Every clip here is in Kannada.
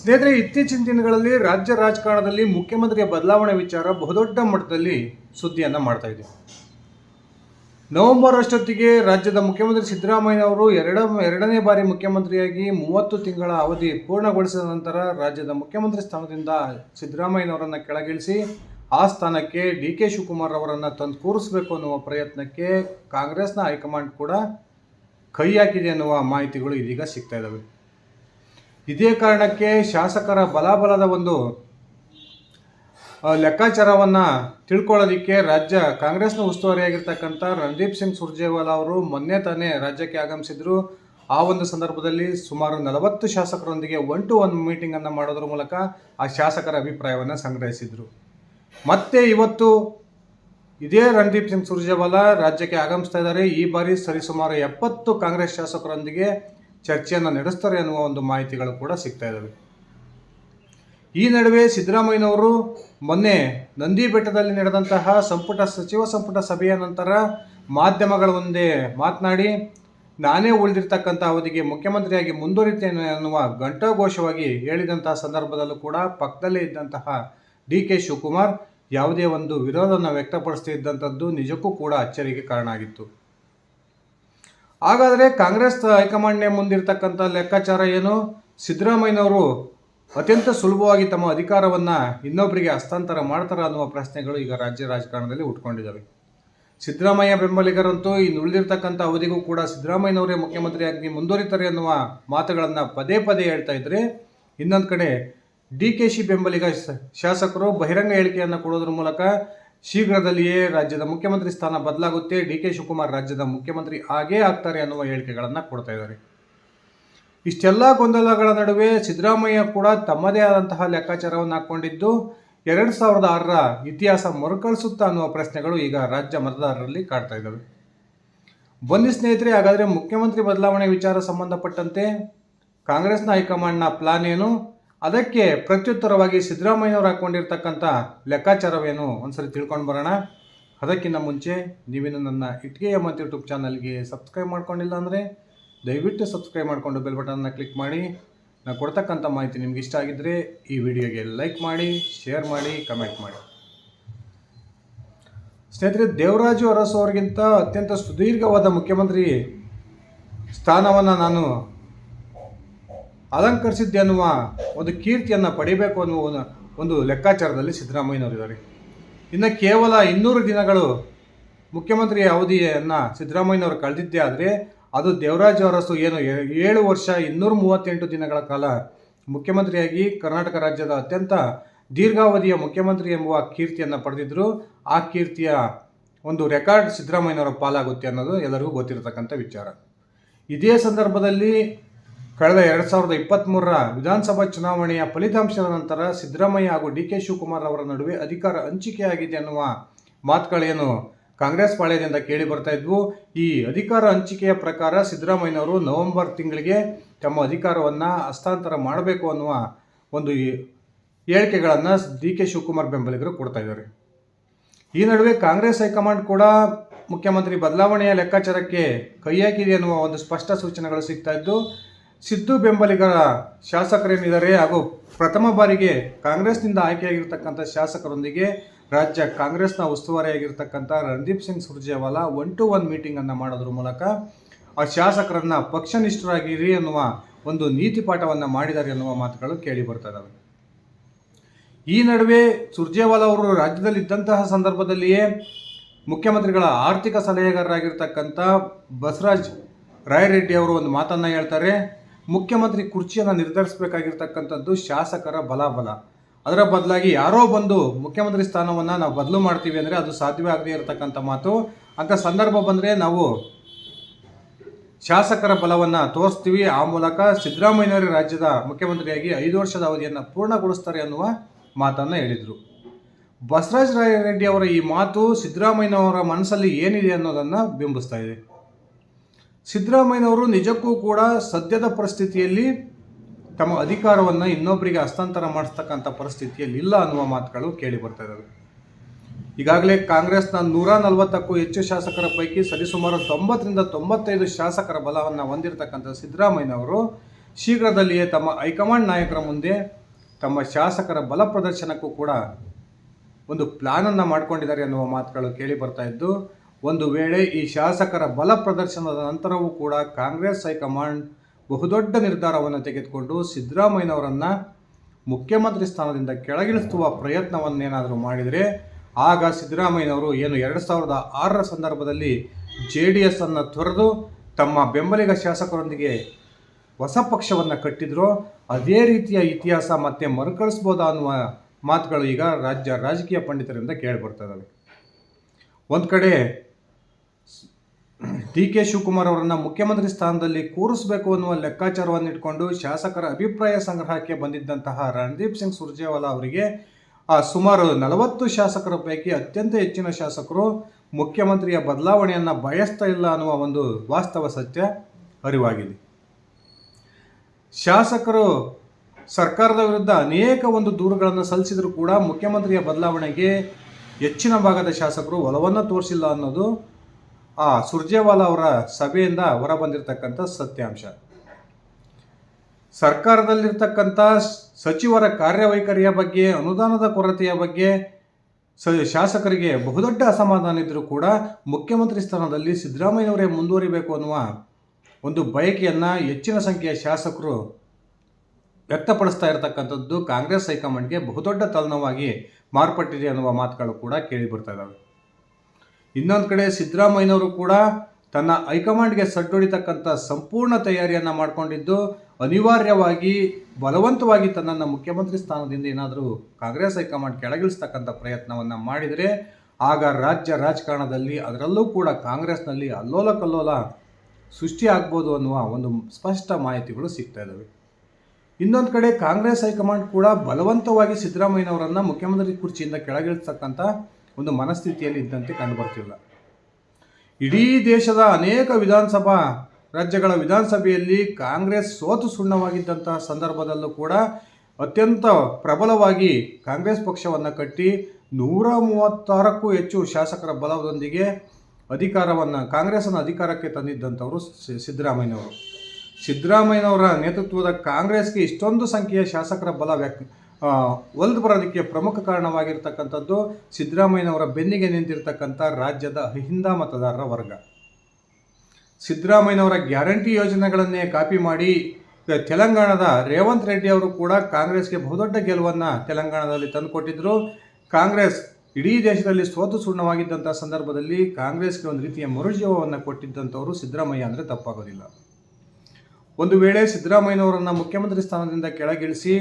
ಸ್ನೇಹಿತರೆ, ಇತ್ತೀಚಿನ ದಿನಗಳಲ್ಲಿ ರಾಜ್ಯ ರಾಜಕಾರಣದಲ್ಲಿ ಮುಖ್ಯಮಂತ್ರಿಯ ಬದಲಾವಣೆ ವಿಚಾರ ಬಹುದೊಡ್ಡ ಮಟ್ಟದಲ್ಲಿ ಸುದ್ದಿಯನ್ನ ಮಾಡ್ತಾ ಇದೆ. ನವೆಂಬರ್ ಅಷ್ಟೊತ್ತಿಗೆ ರಾಜ್ಯದ ಮುಖ್ಯಮಂತ್ರಿ ಸಿದ್ದರಾಮಯ್ಯ ಅವರು ಎರಡ, ಎರಡನೇ ಬಾರಿ ಮುಖ್ಯಮಂತ್ರಿಯಾಗಿ ಮೂವತ್ತು ತಿಂಗಳ ಅವಧಿ ಪೂರ್ಣಗೊಳಿಸಿದ ನಂತರ ರಾಜ್ಯದ ಮುಖ್ಯಮಂತ್ರಿ ಸ್ಥಾನದಿಂದ ಸಿದ್ದರಾಮಯ್ಯನವರನ್ನ ಕೆಳಗಿಳಿಸಿ ಆ ಸ್ಥಾನಕ್ಕೆ ಡಿ ಕೆ ಶಿವಕುಮಾರ್ ಅವರನ್ನು ತಂದು ಕೂರಿಸಬೇಕು ಅನ್ನುವ ಪ್ರಯತ್ನಕ್ಕೆ ಕಾಂಗ್ರೆಸ್ನ ಹೈಕಮಾಂಡ್ ಕೂಡ ಕೈ ಹಾಕಿದೆ ಅನ್ನುವ ಮಾಹಿತಿಗಳು ಇದೀಗ ಸಿಗ್ತಾ ಇದ್ದಾವೆ ಇದೇ ಕಾರಣಕ್ಕೆ ಶಾಸಕರ ಬಲಾಬಲದ ಒಂದು ಲೆಕ್ಕಾಚಾರವನ್ನು ತಿಳ್ಕೊಳ್ಳೋದಿಕ್ಕೆ ರಾಜ್ಯ ಕಾಂಗ್ರೆಸ್ನ ಉಸ್ತುವಾರಿಯಾಗಿರ್ತಕ್ಕಂಥ ರಣದೀಪ್ ಸಿಂಗ್ ಸುರ್ಜೇವಾಲಾ ಅವರು ಮೊನ್ನೆ ತಾನೇ ರಾಜ್ಯಕ್ಕೆ ಆಗಮಿಸಿದ್ರು. ಆ ಒಂದು ಸಂದರ್ಭದಲ್ಲಿ ಸುಮಾರು ನಲವತ್ತು ಶಾಸಕರೊಂದಿಗೆ ಒನ್ ಟು ಒನ್ ಮೀಟಿಂಗ್ ಅನ್ನ ಮಾಡೋದ್ರ ಮೂಲಕ ಆ ಶಾಸಕರ ಅಭಿಪ್ರಾಯವನ್ನು ಸಂಗ್ರಹಿಸಿದ್ರು. ಮತ್ತೆ ಇವತ್ತು ಇದೇ ರಣದೀಪ್ ಸಿಂಗ್ ಸುರ್ಜೇವಾಲಾ ರಾಜ್ಯಕ್ಕೆ ಆಗಮಿಸ್ತಾ ಇದ್ದಾರೆ. ಈ ಬಾರಿ ಸರಿಸುಮಾರು ಎಪ್ಪತ್ತು ಕಾಂಗ್ರೆಸ್ ಶಾಸಕರೊಂದಿಗೆ ಚರ್ಚೆಯನ್ನು ನಡೆಸ್ತಾರೆ ಅನ್ನುವ ಒಂದು ಮಾಹಿತಿಗಳು ಕೂಡ ಸಿಗ್ತಾ ಇದ್ದಾವೆ. ಈ ನಡುವೆ ಸಿದ್ದರಾಮಯ್ಯನವರು ಮೊನ್ನೆ ನಂದಿ ಬೆಟ್ಟದಲ್ಲಿ ನಡೆದಂತಹ ಸಂಪುಟ ಸಚಿವ ಸಂಪುಟ ಸಭೆಯ ನಂತರ ಮಾಧ್ಯಮಗಳ ಮುಂದೆ ಮಾತನಾಡಿ, ನಾನೇ ಉಳಿದಿರ್ತಕ್ಕಂಥ ಅವಧಿಗೆ ಮುಖ್ಯಮಂತ್ರಿಯಾಗಿ ಮುಂದುವರಿತೇನೆ ಅನ್ನುವ ಘಂಟಾಘೋಷವಾಗಿ ಹೇಳಿದಂತಹ ಸಂದರ್ಭದಲ್ಲೂ ಕೂಡ ಪಕ್ಕದಲ್ಲೇ ಇದ್ದಂತಹ ಡಿ ಕೆ ಶಿವಕುಮಾರ್ ಯಾವುದೇ ಒಂದು ವಿರೋಧವನ್ನು ವ್ಯಕ್ತಪಡಿಸ್ತಿದ್ದಂಥದ್ದು ನಿಜಕ್ಕೂ ಕೂಡ ಅಚ್ಚರಿಗೆ ಕಾರಣ ಆಗಿತ್ತು. ಹಾಗಾದರೆ ಕಾಂಗ್ರೆಸ್ ಹೈಕಮಾಂಡ್ನೇ ಮುಂದಿರ್ತಕ್ಕಂಥ ಲೆಕ್ಕಾಚಾರ ಏನು? ಸಿದ್ದರಾಮಯ್ಯನವರು ಅತ್ಯಂತ ಸುಲಭವಾಗಿ ತಮ್ಮ ಅಧಿಕಾರವನ್ನು ಇನ್ನೊಬ್ಬರಿಗೆ ಹಸ್ತಾಂತರ ಮಾಡ್ತಾರ ಅನ್ನುವ ಪ್ರಶ್ನೆಗಳು ಈಗ ರಾಜ್ಯ ರಾಜಕಾರಣದಲ್ಲಿ ಉಟ್ಕೊಂಡಿದ್ದಾವೆ. ಸಿದ್ದರಾಮಯ್ಯ ಬೆಂಬಲಿಗರಂತೂ ಇನ್ನು ಉಳಿದಿರ್ತಕ್ಕಂಥ ಅವಧಿಗೂ ಕೂಡ ಸಿದ್ದರಾಮಯ್ಯನವರೇ ಮುಖ್ಯಮಂತ್ರಿಯಾಗಿ ಮುಂದುವರಿತಾರೆ ಅನ್ನುವ ಮಾತುಗಳನ್ನು ಪದೇ ಪದೇ ಹೇಳ್ತಾ ಇದ್ದರೆ ಇನ್ನೊಂದು ಕಡೆ ಡಿ ಕೆ ಶಿ ಬೆಂಬಲಿಗ ಶಾಸಕರು ಬಹಿರಂಗ ಹೇಳಿಕೆಯನ್ನು ಕೊಡೋದ್ರ ಮೂಲಕ ಶೀಘ್ರದಲ್ಲಿಯೇ ರಾಜ್ಯದ ಮುಖ್ಯಮಂತ್ರಿ ಸ್ಥಾನ ಬದಲಾಗುತ್ತೆ. ಡಿ ಕೆ ಶಿವಕುಮಾರ್ ರಾಜ್ಯದ ಮುಖ್ಯಮಂತ್ರಿ ಆಗೇ ಆಗ್ತಾರೆ ಅನ್ನುವ ಹೇಳಿಕೆಗಳನ್ನು ಕೊಡ್ತಾ ಇದ್ದಾರೆ. ಇಷ್ಟೆಲ್ಲ ಗೊಂದಲಗಳ ನಡುವೆ ಸಿದ್ದರಾಮಯ್ಯ ಕೂಡ ತಮ್ಮದೇ ಆದಂತಹ ಲೆಕ್ಕಾಚಾರವನ್ನು ಹಾಕೊಂಡಿದ್ದು, ಎರಡು ಸಾವಿರದ ಆರರ ಇತಿಹಾಸ ಮರುಕಳಿಸುತ್ತಾ ಅನ್ನುವ ಪ್ರಶ್ನೆಗಳು ಈಗ ರಾಜ್ಯ ಮತದಾರರಲ್ಲಿ ಕಾಡ್ತಾ ಇದ್ದಾವೆ. ಬನ್ನಿ ಸ್ನೇಹಿತರೆ, ಹಾಗಾದರೆ ಮುಖ್ಯಮಂತ್ರಿ ಬದಲಾವಣೆ ವಿಚಾರ ಸಂಬಂಧಪಟ್ಟಂತೆ ಕಾಂಗ್ರೆಸ್ನ ಹೈಕಮಾಂಡ್ನ ಪ್ಲಾನ್ ಏನು? ಅದಕ್ಕೆ ಪ್ರತ್ಯುತ್ತರವಾಗಿ ಸಿದ್ದರಾಮಯ್ಯನವರು ಹಾಕ್ಕೊಂಡಿರ್ತಕ್ಕಂಥ ಲೆಕ್ಕಾಚಾರವೇನು? ಒಂದ್ಸರಿ ತಿಳ್ಕೊಂಡು ಬರೋಣ. ಅದಕ್ಕಿಂತ ಮುಂಚೆ ನೀವಿನ ನನ್ನ ಇಟ್ಗೆ ಮತ್ತು ಯೂಟ್ಯೂಬ್ ಚಾನಲ್ಗೆ ಸಬ್ಸ್ಕ್ರೈಬ್ ಮಾಡ್ಕೊಂಡಿಲ್ಲ ಅಂದರೆ ದಯವಿಟ್ಟು ಸಬ್ಸ್ಕ್ರೈಬ್ ಮಾಡಿಕೊಂಡು ಬೆಲ್ ಬಟನ್ನ ಕ್ಲಿಕ್ ಮಾಡಿ. ನಾನು ಕೊಡ್ತಕ್ಕಂಥ ಮಾಹಿತಿ ನಿಮ್ಗೆ ಇಷ್ಟ ಆಗಿದ್ದರೆ ಈ ವಿಡಿಯೋಗೆ ಲೈಕ್ ಮಾಡಿ, ಶೇರ್ ಮಾಡಿ, ಕಮೆಂಟ್ ಮಾಡಿ. ಸ್ನೇಹಿತರೆ, ದೇವರಾಜು ಅರಸು ಅವರಿಗಿಂತ ಅತ್ಯಂತ ಸುದೀರ್ಘವಾದ ಮುಖ್ಯಮಂತ್ರಿ ಸ್ಥಾನವನ್ನು ನಾನು ಅಲಂಕರಿಸಿದ್ದೆ ಅನ್ನುವ ಒಂದು ಕೀರ್ತಿಯನ್ನು ಪಡಿಬೇಕು ಅನ್ನುವ ಒಂದು- ಲೆಕ್ಕಾಚಾರದಲ್ಲಿ ಸಿದ್ದರಾಮಯ್ಯನವರಿದ್ದಾರೆ ಇನ್ನು ಕೇವಲ ಇನ್ನೂರು ದಿನಗಳು ಮುಖ್ಯಮಂತ್ರಿ ಅವಧಿಯನ್ನು ಸಿದ್ದರಾಮಯ್ಯನವರು ಕಳೆದಿದ್ದೇ ಆದರೆ ಅದು ದೇವರಾಜ ಅರಸು ಏನು ಏಳು ವರ್ಷ ಇನ್ನೂರ ಮೂವತ್ತೆಂಟು ದಿನಗಳ ಕಾಲ ಮುಖ್ಯಮಂತ್ರಿಯಾಗಿ ಕರ್ನಾಟಕ ರಾಜ್ಯದ ಅತ್ಯಂತ ದೀರ್ಘಾವಧಿಯ ಮುಖ್ಯಮಂತ್ರಿ ಎಂಬುವ ಕೀರ್ತಿಯನ್ನು ಪಡೆದಿದ್ದರು ಆ ಕೀರ್ತಿಯ ಒಂದು ರೆಕಾರ್ಡ್ ಸಿದ್ದರಾಮಯ್ಯನವರ ಪಾಲಾಗುತ್ತೆ ಅನ್ನೋದು ಎಲ್ಲರಿಗೂ ಗೊತ್ತಿರತಕ್ಕಂಥ ವಿಚಾರ. ಇದೇ ಸಂದರ್ಭದಲ್ಲಿ ಕಳೆದ ಎರಡು ಸಾವಿರದ ಇಪ್ಪತ್ತ್ಮೂರರ ವಿಧಾನಸಭಾ ಚುನಾವಣೆಯ ಫಲಿತಾಂಶದ ನಂತರ ಸಿದ್ದರಾಮಯ್ಯ ಹಾಗೂ ಡಿ ಕೆ ಶಿವಕುಮಾರ್ ಅವರ ನಡುವೆ ಅಧಿಕಾರ ಹಂಚಿಕೆಯಾಗಿದೆ ಅನ್ನುವ ಮಾತುಗಳೇನು ಕಾಂಗ್ರೆಸ್ ಪಾಳ್ಯದಿಂದ ಕೇಳಿ ಬರ್ತಾ ಇದ್ವು. ಈ ಅಧಿಕಾರ ಹಂಚಿಕೆಯ ಪ್ರಕಾರ ಸಿದ್ದರಾಮಯ್ಯನವರು ನವೆಂಬರ್ ತಿಂಗಳಿಗೆ ತಮ್ಮ ಅಧಿಕಾರವನ್ನು ಹಸ್ತಾಂತರ ಮಾಡಬೇಕು ಅನ್ನುವ ಒಂದು ಹೇಳಿಕೆಗಳನ್ನು ಡಿ ಕೆ ಶಿವಕುಮಾರ್ ಬೆಂಬಲಿಗರು ಕೊಡ್ತಾ ಇದ್ದಾರೆ. ಈ ನಡುವೆ ಕಾಂಗ್ರೆಸ್ ಹೈಕಮಾಂಡ್ ಕೂಡ ಮುಖ್ಯಮಂತ್ರಿ ಬದಲಾವಣೆಯ ಲೆಕ್ಕಾಚಾರಕ್ಕೆ ಕೈ ಹಾಕಿದೆ ಅನ್ನುವ ಒಂದು ಸ್ಪಷ್ಟ ಸೂಚನೆಗಳು ಸಿಗ್ತಾ ಇದ್ದು ಸಿದ್ದು ಬೆಂಬಲಿಗರ ಶಾಸಕರೇನಿದ್ದಾರೆ ಹಾಗೂ ಪ್ರಥಮ ಬಾರಿಗೆ ಕಾಂಗ್ರೆಸ್ನಿಂದ ಆಯ್ಕೆಯಾಗಿರ್ತಕ್ಕಂಥ ಶಾಸಕರೊಂದಿಗೆ ರಾಜ್ಯ ಕಾಂಗ್ರೆಸ್ನ ಉಸ್ತುವಾರಿಯಾಗಿರ್ತಕ್ಕಂಥ Randeep Singh Surjewala one to one ಮೀಟಿಂಗನ್ನು ಮಾಡೋದ್ರ ಮೂಲಕ ಆ ಶಾಸಕರನ್ನು ಪಕ್ಷನಿಷ್ಠರಾಗಿರಿ ಅನ್ನುವ ಒಂದು ನೀತಿ ಪಾಠವನ್ನು ಮಾಡಿದ್ದಾರೆ ಅನ್ನುವ ಮಾತುಗಳು ಕೇಳಿ ಬರ್ತಾ ಈ ನಡುವೆ ಸುರ್ಜೇವಾಲಾ ಅವರು ರಾಜ್ಯದಲ್ಲಿ ಇದ್ದಂತಹ ಸಂದರ್ಭದಲ್ಲಿಯೇ ಮುಖ್ಯಮಂತ್ರಿಗಳ ಆರ್ಥಿಕ ಸಲಹೆಗಾರರಾಗಿರ್ತಕ್ಕಂಥ ಬಸವರಾಜ್ ರಾಯರೆಡ್ಡಿ ಅವರು ಒಂದು ಮಾತನ್ನು ಹೇಳ್ತಾರೆ. ಮುಖ್ಯಮಂತ್ರಿ ಕುರ್ಚಿಯನ್ನು ನಿರ್ಧರಿಸಬೇಕಾಗಿರ್ತಕ್ಕಂಥದ್ದು ಶಾಸಕರ ಬಲಾಬಲ. ಅದರ ಬದಲಾಗಿ ಯಾರೋ ಬಂದು ಮುಖ್ಯಮಂತ್ರಿ ಸ್ಥಾನವನ್ನು ನಾವು ಬದಲು ಮಾಡ್ತೀವಿ ಅಂದರೆ ಅದು ಸಾಧ್ಯವೇ ಆಗದೇ ಇರತಕ್ಕಂಥ ಮಾತು. ಅಂಥ ಸಂದರ್ಭ ಬಂದರೆ ನಾವು ಶಾಸಕರ ಬಲವನ್ನು ತೋರಿಸ್ತೀವಿ. ಆ ಮೂಲಕ ಸಿದ್ದರಾಮಯ್ಯನವರೇ ರಾಜ್ಯದ ಮುಖ್ಯಮಂತ್ರಿಯಾಗಿ ಐದು ವರ್ಷದ ಅವಧಿಯನ್ನು ಪೂರ್ಣಗೊಳಿಸ್ತಾರೆ ಅನ್ನುವ ಮಾತನ್ನು ಹೇಳಿದರು. ಬಸವರಾಜ ರಾಯರೆಡ್ಡಿ ಅವರ ಈ ಮಾತು ಸಿದ್ದರಾಮಯ್ಯನವರ ಮನಸ್ಸಲ್ಲಿ ಏನಿದೆ ಅನ್ನೋದನ್ನು ಬಿಂಬಿಸ್ತಾ ಇದೆ. ಸಿದ್ದರಾಮಯ್ಯನವರು ನಿಜಕ್ಕೂ ಕೂಡ ಸದ್ಯದ ಪರಿಸ್ಥಿತಿಯಲ್ಲಿ ತಮ್ಮ ಅಧಿಕಾರವನ್ನು ಇನ್ನೊಬ್ಬರಿಗೆ ಹಸ್ತಾಂತರ ಮಾಡಿಸ್ತಕ್ಕಂಥ ಪರಿಸ್ಥಿತಿಯಲ್ಲಿ ಇಲ್ಲ ಅನ್ನುವ ಮಾತುಗಳು ಕೇಳಿ ಬರ್ತಾ ಇದ್ದಾವೆ ಈಗಾಗಲೇ ಕಾಂಗ್ರೆಸ್ನ ನೂರ ನಲವತ್ತಕ್ಕೂ ಹೆಚ್ಚು ಶಾಸಕರ ಪೈಕಿ ಸರಿಸುಮಾರು ತೊಂಬತ್ತರಿಂದ ತೊಂಬತ್ತೈದು ಶಾಸಕರ ಬಲವನ್ನು ಹೊಂದಿರತಕ್ಕಂಥ ಸಿದ್ದರಾಮಯ್ಯನವರು ಶೀಘ್ರದಲ್ಲಿಯೇ ತಮ್ಮ ಹೈಕಮಾಂಡ್ ನಾಯಕರ ಮುಂದೆ ತಮ್ಮ ಶಾಸಕರ ಬಲ ಪ್ರದರ್ಶನಕ್ಕೂ ಕೂಡ ಒಂದು ಪ್ಲಾನನ್ನು ಮಾಡ್ಕೊಂಡಿದ್ದಾರೆ ಅನ್ನುವ ಮಾತುಗಳು ಕೇಳಿ ಬರ್ತಾ ಇದ್ದು ಒಂದು ವೇಳೆ ಈ ಶಾಸಕರ ಬಲ ಪ್ರದರ್ಶನದ ನಂತರವೂ ಕೂಡ ಕಾಂಗ್ರೆಸ್ ಹೈಕಮಾಂಡ್ ಬಹುದೊಡ್ಡ ನಿರ್ಧಾರವನ್ನು ತೆಗೆದುಕೊಂಡು ಸಿದ್ದರಾಮಯ್ಯನವರನ್ನು ಮುಖ್ಯಮಂತ್ರಿ ಸ್ಥಾನದಿಂದ ಕೆಳಗಿಳಿಸುವ ಪ್ರಯತ್ನವನ್ನೇನಾದರೂ ಮಾಡಿದರೆ ಆಗ ಸಿದ್ದರಾಮಯ್ಯನವರು ಏನು ಎರಡು ಸಾವಿರದ ಆರರ ಸಂದರ್ಭದಲ್ಲಿ ಜೆ ಡಿ ಎಸ್ ಅನ್ನು ತೊರೆದು ತಮ್ಮ ಬೆಂಬಲಿಗ ಶಾಸಕರೊಂದಿಗೆ ಹೊಸ ಪಕ್ಷವನ್ನು ಕಟ್ಟಿದ್ರು, ಅದೇ ರೀತಿಯ ಇತಿಹಾಸ ಮತ್ತೆ ಮರುಕಳಿಸ್ಬೋದಾ ಅನ್ನುವ ಮಾತುಗಳು ಈಗ ರಾಜ್ಯ ರಾಜಕೀಯ ಪಂಡಿತರಿಂದ ಕೇಳಿಬರ್ತಾ ಇದ್ದಾವೆ. ಒಂದು ಕಡೆ ಡಿ ಕೆ ಶಿವಕುಮಾರ್ ಅವರನ್ನು ಮುಖ್ಯಮಂತ್ರಿ ಸ್ಥಾನದಲ್ಲಿ ಕೂರಿಸಬೇಕು ಅನ್ನುವ ಲೆಕ್ಕಾಚಾರವನ್ನು ಇಟ್ಕೊಂಡು ಶಾಸಕರ ಅಭಿಪ್ರಾಯ ಸಂಗ್ರಹಕ್ಕೆ ಬಂದಿದ್ದಂತಹ ರಣದೀಪ್ ಸಿಂಗ್ ಸುರ್ಜೇವಾಲಾ ಅವರಿಗೆ ಆ ಸುಮಾರು ನಲವತ್ತು ಶಾಸಕರ ಪೈಕಿ ಅತ್ಯಂತ ಹೆಚ್ಚಿನ ಶಾಸಕರು ಮುಖ್ಯಮಂತ್ರಿಯ ಬದಲಾವಣೆಯನ್ನು ಬಯಸ್ತಾ ಇಲ್ಲ ಅನ್ನುವ ಒಂದು ವಾಸ್ತವ ಸತ್ಯ ಅರಿವಾಗಿದೆ. ಶಾಸಕರು ಸರ್ಕಾರದ ವಿರುದ್ಧ ಅನೇಕ ಒಂದು ದೂರುಗಳನ್ನು ಸಲ್ಲಿಸಿದರೂ ಕೂಡ ಮುಖ್ಯಮಂತ್ರಿಯ ಬದಲಾವಣೆಗೆ ಹೆಚ್ಚಿನ ಭಾಗದ ಶಾಸಕರು ಒಲವನ್ನು ತೋರಿಸಿಲ್ಲ ಅನ್ನೋದು ಆ ಸುರ್ಜೇವಾಲಾ ಅವರ ಸಭೆಯಿಂದ ಹೊರಬಂದಿರತಕ್ಕಂಥ ಸತ್ಯಾಂಶ. ಸರ್ಕಾರದಲ್ಲಿರ್ತಕ್ಕಂಥ ಸಚಿವರ ಕಾರ್ಯವೈಖರಿಯ ಬಗ್ಗೆ, ಅನುದಾನದ ಕೊರತೆಯ ಬಗ್ಗೆ ಸ, ಶಾಸಕರಿಗೆ ಬಹುದೊಡ್ಡ ಅಸಮಾಧಾನ ಇದ್ದರೂ ಕೂಡ ಮುಖ್ಯಮಂತ್ರಿ ಸ್ಥಾನದಲ್ಲಿ ಸಿದ್ದರಾಮಯ್ಯನವರೇ ಮುಂದುವರಿಬೇಕು ಅನ್ನುವ ಒಂದು ಬಯಕೆಯನ್ನು ಹೆಚ್ಚಿನ ಸಂಖ್ಯೆಯ ಶಾಸಕರು ವ್ಯಕ್ತಪಡಿಸ್ತಾ ಇರತಕ್ಕಂಥದ್ದು ಕಾಂಗ್ರೆಸ್ ಹೈಕಮಾಂಡ್ಗೆ ಬಹುದೊಡ್ಡ ತಲೆನೋವಾಗಿ ಮಾರ್ಪಟ್ಟಿದೆ ಅನ್ನುವ ಮಾತುಗಳು ಕೂಡ ಕೇಳಿ ಬರ್ತಾ ಇದ್ದಾವೆ ಇನ್ನೊಂದು ಕಡೆ ಸಿದ್ದರಾಮಯ್ಯನವರು ಕೂಡ ತನ್ನ ಹೈಕಮಾಂಡ್ಗೆ ಸಡ್ಡೊಡಿತಕ್ಕಂಥ ಸಂಪೂರ್ಣ ತಯಾರಿಯನ್ನು ಮಾಡಿಕೊಂಡಿದ್ದು, ಅನಿವಾರ್ಯವಾಗಿ, ಬಲವಂತವಾಗಿ ತನ್ನನ್ನು ಮುಖ್ಯಮಂತ್ರಿ ಸ್ಥಾನದಿಂದ ಏನಾದರೂ ಕಾಂಗ್ರೆಸ್ ಹೈಕಮಾಂಡ್ ಕೆಳಗಿಳಿಸ್ತಕ್ಕಂಥ ಪ್ರಯತ್ನವನ್ನು ಮಾಡಿದರೆ, ಆಗ ರಾಜ್ಯ ರಾಜಕಾರಣದಲ್ಲಿ ಅದರಲ್ಲೂ ಕೂಡ ಕಾಂಗ್ರೆಸ್ನಲ್ಲಿ ಅಲ್ಲೋಲ ಕಲ್ಲೋಲ ಸೃಷ್ಟಿಯಾಗ್ಬೋದು ಅನ್ನುವ ಒಂದು ಸ್ಪಷ್ಟ ಮಾಹಿತಿಗಳು ಸಿಗ್ತಾ ಇದ್ದಾವೆ ಇನ್ನೊಂದು ಕಡೆ ಕಾಂಗ್ರೆಸ್ ಹೈಕಮಾಂಡ್ ಕೂಡ ಬಲವಂತವಾಗಿ ಸಿದ್ದರಾಮಯ್ಯನವರನ್ನು ಮುಖ್ಯಮಂತ್ರಿ ಕುರ್ಚಿಯಿಂದ ಕೆಳಗಿಳಿಸ್ತಕ್ಕಂಥ ಒಂದು ಮನಸ್ಥಿತಿಯಲ್ಲಿ ಇದ್ದಂತೆ ಕಂಡುಬರ್ತಿಲ್ಲ. ಇಡೀ ದೇಶದ ಅನೇಕ ವಿಧಾನಸಭಾ ರಾಜ್ಯಗಳ ವಿಧಾನಸಭೆಯಲ್ಲಿ ಕಾಂಗ್ರೆಸ್ ಸೋತು ಸುಣ್ಣವಾಗಿದ್ದಂತಹ ಸಂದರ್ಭದಲ್ಲೂ ಕೂಡ ಅತ್ಯಂತ ಪ್ರಬಲವಾಗಿ ಕಾಂಗ್ರೆಸ್ ಪಕ್ಷವನ್ನು ಕಟ್ಟಿ ನೂರ ಮೂವತ್ತಾರಕ್ಕೂ ಹೆಚ್ಚು ಶಾಸಕರ ಬಲದೊಂದಿಗೆ ಅಧಿಕಾರವನ್ನು ಕಾಂಗ್ರೆಸ್ನ ಅಧಿಕಾರಕ್ಕೆ ತಂದಿದ್ದಂಥವರು ಸಿದ್ದರಾಮಯ್ಯನವರು. ಸಿದ್ದರಾಮಯ್ಯನವರ ನೇತೃತ್ವದ ಕಾಂಗ್ರೆಸ್ಗೆ ಇಷ್ಟೊಂದು ಸಂಖ್ಯೆಯ ಶಾಸಕರ ಬಲ ವ್ಯಾಕ್ ಆ, ಒಲ್ದು ಬರೋದಕ್ಕೆ ಪ್ರಮುಖ ಕಾರಣವಾಗಿರ್ತಕ್ಕಂಥದ್ದು ಸಿದ್ದರಾಮಯ್ಯನವರ ಬೆನ್ನಿಗೆ ನಿಂತಿರ್ತಕ್ಕಂಥ ರಾಜ್ಯದ ಅಹಿಂದ ಮತದಾರರ ವರ್ಗ. ಸಿದ್ದರಾಮಯ್ಯನವರ ಗ್ಯಾರಂಟಿ ಯೋಜನೆಗಳನ್ನೇ ಕಾಪಿ ಮಾಡಿ ತೆಲಂಗಾಣದ ರೇವಂತ್ ರೆಡ್ಡಿ ಅವರು ಕೂಡ ಕಾಂಗ್ರೆಸ್ಗೆ ಬಹುದೊಡ್ಡ ಗೆಲುವನ್ನು ತೆಲಂಗಾಣದಲ್ಲಿ ತಂದುಕೊಟ್ಟಿದ್ದರು ಕಾಂಗ್ರೆಸ್ ಇಡೀ ದೇಶದಲ್ಲಿ ಸೋತು ಸುಣ್ಣವಾಗಿದ್ದಂಥ ಸಂದರ್ಭದಲ್ಲಿ ಕಾಂಗ್ರೆಸ್ಗೆ ಒಂದು ರೀತಿಯ ಮರುಜೀವವನ್ನು ಕೊಟ್ಟಿದ್ದಂಥವರು ಸಿದ್ದರಾಮಯ್ಯ ಅಂದರೆ ತಪ್ಪಾಗೋದಿಲ್ಲ. ಒಂದು ವೇಳೆ ಸಿದ್ದರಾಮಯ್ಯನವರನ್ನು ಮುಖ್ಯಮಂತ್ರಿ ಸ್ಥಾನದಿಂದ ಕೆಳಗಿಳಿಸಿ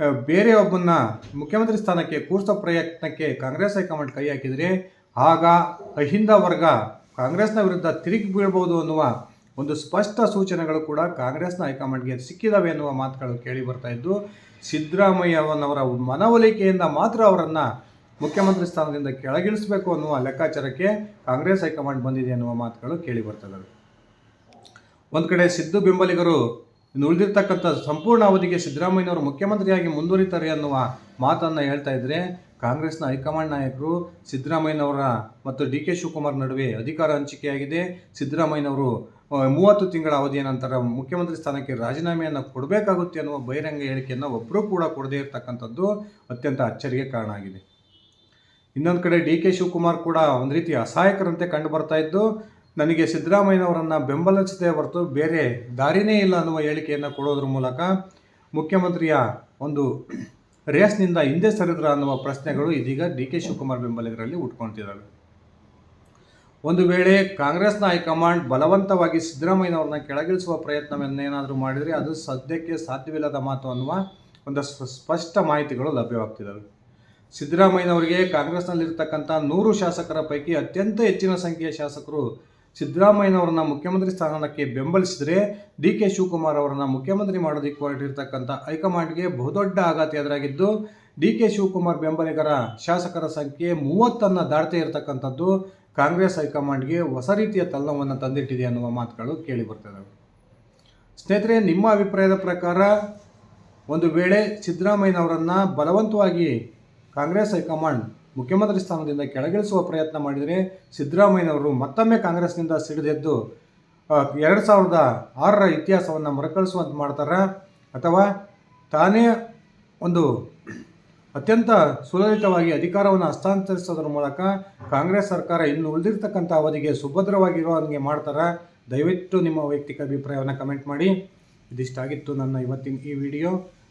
ಬೇರೆ ಒಬ್ಬನ್ನ ಮುಖ್ಯಮಂತ್ರಿ ಸ್ಥಾನಕ್ಕೆ ಕೂರಿಸೋ ಪ್ರಯತ್ನಕ್ಕೆ ಕಾಂಗ್ರೆಸ್ ಹೈಕಮಾಂಡ್ ಕೈ ಹಾಕಿದರೆ ಆಗ ಅಹಿಂದ ವರ್ಗ ಕಾಂಗ್ರೆಸ್ನ ವಿರುದ್ಧ ತಿರುಗಿ ಬೀಳ್ಬೋದು ಅನ್ನುವ ಒಂದು ಸ್ಪಷ್ಟ ಸೂಚನೆಗಳು ಕೂಡ ಕಾಂಗ್ರೆಸ್ನ ಹೈಕಮಾಂಡ್ಗೆ ಸಿಕ್ಕಿದಾವೆ ಎನ್ನುವ ಮಾತುಗಳು ಕೇಳಿ ಬರ್ತಾ ಇದ್ದು, ಸಿದ್ದರಾಮಯ್ಯವನವರ ಮನವೊಲಿಕೆಯಿಂದ ಮಾತ್ರ ಅವರನ್ನು ಮುಖ್ಯಮಂತ್ರಿ ಸ್ಥಾನದಿಂದ ಕೆಳಗಿಳಿಸಬೇಕು ಅನ್ನುವ ಲೆಕ್ಕಾಚಾರಕ್ಕೆ ಕಾಂಗ್ರೆಸ್ ಹೈಕಮಾಂಡ್ ಬಂದಿದೆ ಅನ್ನುವ ಮಾತುಗಳು ಕೇಳಿ ಬರ್ತವೆ ಒಂದು ಕಡೆ ಸಿದ್ದು ಬೆಂಬಲಿಗರು ಇನ್ನು ಉಳಿದಿರ್ತಕ್ಕಂಥ ಸಂಪೂರ್ಣ ಅವಧಿಗೆ ಸಿದ್ದರಾಮಯ್ಯನವರು ಮುಖ್ಯಮಂತ್ರಿಯಾಗಿ ಮುಂದುವರಿತಾರೆ ಅನ್ನುವ ಮಾತನ್ನು ಹೇಳ್ತಾ ಇದ್ದರೆ ಕಾಂಗ್ರೆಸ್ನ ಹೈಕಮಾಂಡ್ ನಾಯಕರು ಸಿದ್ದರಾಮಯ್ಯನವರ ಮತ್ತು ಡಿ ಕೆ ಶಿವಕುಮಾರ್ ನಡುವೆ ಅಧಿಕಾರ ಹಂಚಿಕೆಯಾಗಿದೆ. ಸಿದ್ದರಾಮಯ್ಯನವರು ಮೂವತ್ತು ತಿಂಗಳ ಅವಧಿಯ ನಂತರ ಮುಖ್ಯಮಂತ್ರಿ ಸ್ಥಾನಕ್ಕೆ ರಾಜೀನಾಮೆಯನ್ನು ಕೊಡಬೇಕಾಗುತ್ತೆ ಅನ್ನುವ ಬಹಿರಂಗ ಹೇಳಿಕೆಯನ್ನು ಒಬ್ಬರೂ ಕೂಡ ಕೊಡದೇ ಇರತಕ್ಕಂಥದ್ದು ಅತ್ಯಂತ ಅಚ್ಚರಿಗೆ ಕಾರಣ ಆಗಿದೆ. ಇನ್ನೊಂದು ಕಡೆ ಡಿ ಕೆ ಶಿವಕುಮಾರ್ ಕೂಡ ಒಂದು ರೀತಿ ಅಸಹಾಯಕರಂತೆ ಕಂಡು ಬರ್ತಾ ಇದ್ದು ನನಗೆ ಸಿದ್ದರಾಮಯ್ಯನವರನ್ನು ಬೆಂಬಲಿಸದೆ ಹೊರತು ಬೇರೆ ದಾರಿನೇ ಇಲ್ಲ ಅನ್ನುವ ಹೇಳಿಕೆಯನ್ನು ಕೊಡೋದ್ರ ಮೂಲಕ ಮುಖ್ಯಮಂತ್ರಿಯ ಒಂದು ರೇಸ್ನಿಂದ ಹಿಂದೆ ಸರಿದ್ರ ಅನ್ನುವ ಪ್ರಶ್ನೆಗಳು ಇದೀಗ ಡಿ ಕೆ ಶಿವಕುಮಾರ್ ಬೆಂಬಲಿಗರಲ್ಲಿ ಉಟ್ಕೊಳ್ತಿದ್ದಾವೆ. ಒಂದು ವೇಳೆ ಕಾಂಗ್ರೆಸ್ನ ಹೈಕಮಾಂಡ್ ಬಲವಂತವಾಗಿ ಸಿದ್ದರಾಮಯ್ಯನವ್ರನ್ನ ಕೆಳಗಿಳಿಸುವ ಪ್ರಯತ್ನವನ್ನೇನಾದರೂ ಮಾಡಿದರೆ ಅದು ಸದ್ಯಕ್ಕೆ ಸಾಧ್ಯವಿಲ್ಲದ ಮಾತು ಅನ್ನುವ ಒಂದು ಸ್ಪ- ಸ್ಪಷ್ಟ ಮಾಹಿತಿಗಳು ಲಭ್ಯವಾಗ್ತಿದ್ದಾವೆ. ಸಿದ್ದರಾಮಯ್ಯನವರಿಗೆ ಕಾಂಗ್ರೆಸ್ನಲ್ಲಿರ್ತಕ್ಕಂಥ ನೂರು ಶಾಸಕರ ಪೈಕಿ ಅತ್ಯಂತ ಹೆಚ್ಚಿನ ಸಂಖ್ಯೆಯ ಶಾಸಕರು ಸಿದ್ದರಾಮಯ್ಯನವರನ್ನ ಮುಖ್ಯಮಂತ್ರಿ ಸ್ಥಾನಕ್ಕೆ ಬೆಂಬಲಿಸಿದರೆ ಡಿ ಕೆ ಶಿವಕುಮಾರ್ ಅವರನ್ನು ಮುಖ್ಯಮಂತ್ರಿ ಮಾಡೋದಕ್ಕೆ ಹೊರಟಿರ್ತಕ್ಕಂಥ ಹೈಕಮಾಂಡ್ಗೆ ಬಹುದೊಡ್ಡ ಆಘಾತ ಎದುರಾಗಿದ್ದು ಡಿ ಕೆ ಶಿವಕುಮಾರ್ ಬೆಂಬಲಿಗರ ಶಾಸಕರ ಸಂಖ್ಯೆ ಮೂವತ್ತನ್ನು ದಾಟ್ತಾ ಇರತಕ್ಕಂಥದ್ದು ಕಾಂಗ್ರೆಸ್ ಹೈಕಮಾಂಡ್ಗೆ ಹೊಸ ರೀತಿಯ ತಲ್ಲವನ್ನು ತಂದಿಟ್ಟಿದೆ ಅನ್ನುವ ಮಾತುಗಳು ಕೇಳಿ ಬರ್ತದೆ ಸ್ನೇಹಿತರೆ, ನಿಮ್ಮ ಅಭಿಪ್ರಾಯದ ಪ್ರಕಾರ ಒಂದು ವೇಳೆ ಸಿದ್ದರಾಮಯ್ಯನವರನ್ನು ಬಲವಂತವಾಗಿ ಕಾಂಗ್ರೆಸ್ ಹೈಕಮಾಂಡ್ ಮುಖ್ಯಮಂತ್ರಿ ಸ್ಥಾನದಿಂದ ಕೆಳಗಿಳಿಸುವ ಪ್ರಯತ್ನ ಮಾಡಿದರೆ ಸಿದ್ದರಾಮಯ್ಯನವರು ಮತ್ತೊಮ್ಮೆ ಕಾಂಗ್ರೆಸ್ನಿಂದ ಸಿಡಿದೆದ್ದು ಎರಡು ಸಾವಿರದ ಆರರ ಇತಿಹಾಸವನ್ನು ಮರುಕಳಿಸುವಂತೆ ಮಾಡ್ತಾರ? ಅಥವಾ ತಾನೇ ಒಂದು ಅತ್ಯಂತ ಸುಲಲಿತವಾಗಿ ಅಧಿಕಾರವನ್ನು ಹಸ್ತಾಂತರಿಸೋದ್ರ ಮೂಲಕ ಕಾಂಗ್ರೆಸ್ ಸರ್ಕಾರ ಇನ್ನು ಉಳಿದಿರ್ತಕ್ಕಂಥ ಅವಧಿಗೆ ಸುಭದ್ರವಾಗಿರೋ ಹಂಗೆ ಮಾಡ್ತಾರೆ? ದಯವಿಟ್ಟು ನಿಮ್ಮ ವೈಯಕ್ತಿಕ ಅಭಿಪ್ರಾಯವನ್ನು ಕಮೆಂಟ್ ಮಾಡಿ. ಇದಿಷ್ಟಾಗಿತ್ತು ನನ್ನ ಇವತ್ತಿನ ಈ ವಿಡಿಯೋ.